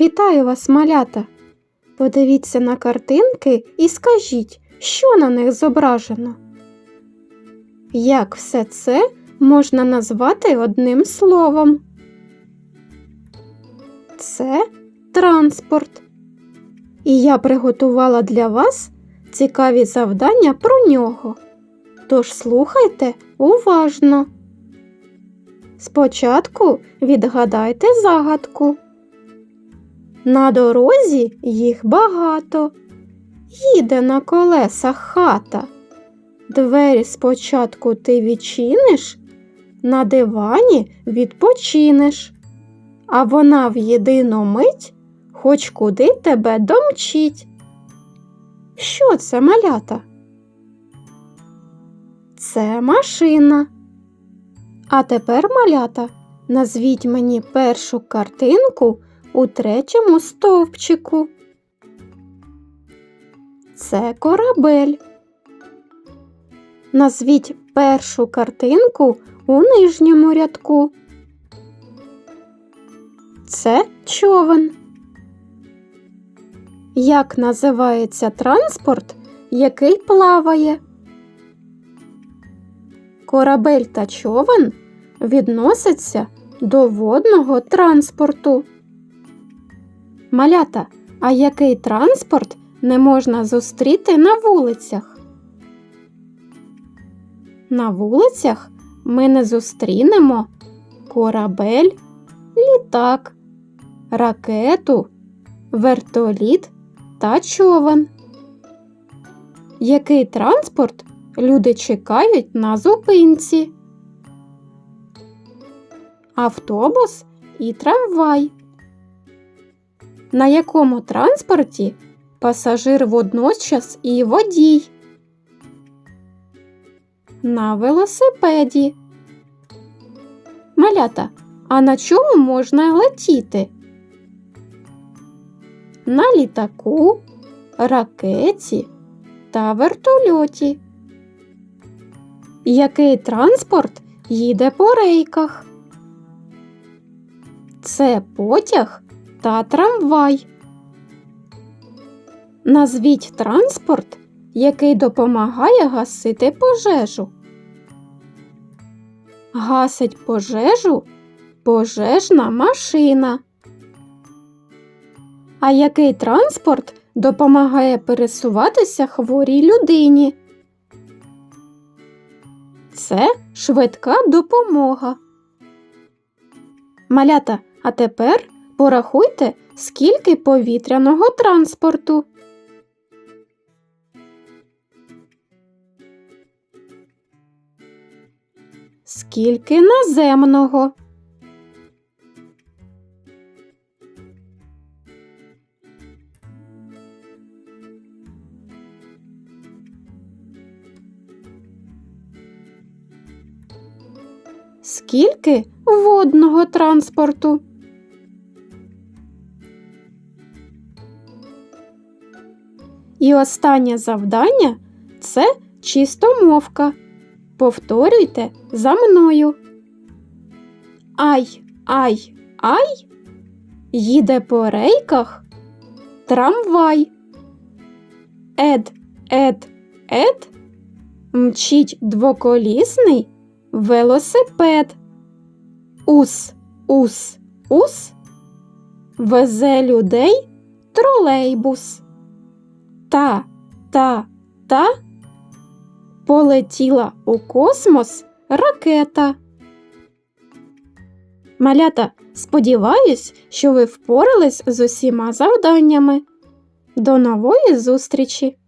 Вітаю вас, малята! Подивіться на картинки і скажіть, що на них зображено. Як все це можна назвати одним словом? Це транспорт. І я приготувала для вас цікаві завдання про нього. Тож слухайте уважно. Спочатку відгадайте загадку. На дорозі їх багато. Їде на колесах хата. Двері спочатку ти відчиниш, на дивані відпочинеш, а вона в єдину мить хоч куди тебе домчить. Що це малята? Це машина. А тепер, малята, назвіть мені першу картинку у третьому стовпчику. Це корабель. Назвіть першу картинку у нижньому рядку. Це човен. Як називається транспорт, який плаває? Корабель та човен відносяться до водного транспорту. Малята, а який транспорт не можна зустріти на вулицях? На вулицях ми не зустрінемо корабель, літак, ракету, вертоліт та човен. Який транспорт люди чекають на зупинці? Автобус і трамвай. На якому транспорті пасажир водночас і водій? На велосипеді. Малята, а на чому можна летіти? На літаку, ракеті та вертольоті. Який транспорт їде по рейках? Це потяг та трамвай. Назвіть транспорт, який допомагає гасити пожежу. Гасить пожежу пожежна машина. А який транспорт допомагає пересуватися хворій людині? Це швидка допомога. Малята, а тепер порахуйте, скільки повітряного транспорту. Скільки наземного? Скільки водного транспорту? І останнє завдання це чистомовка. Повторюйте за мною. Ай, ай, ай, їде по рейках трамвай. Ед, ед, ед, мчить двоколісний велосипед. Ус, ус, ус, везе людей тролейбус. Та, та, та полетіла у космос ракета. Малята, сподіваюсь, що ви впорались з усіма завданнями. До нової зустрічі!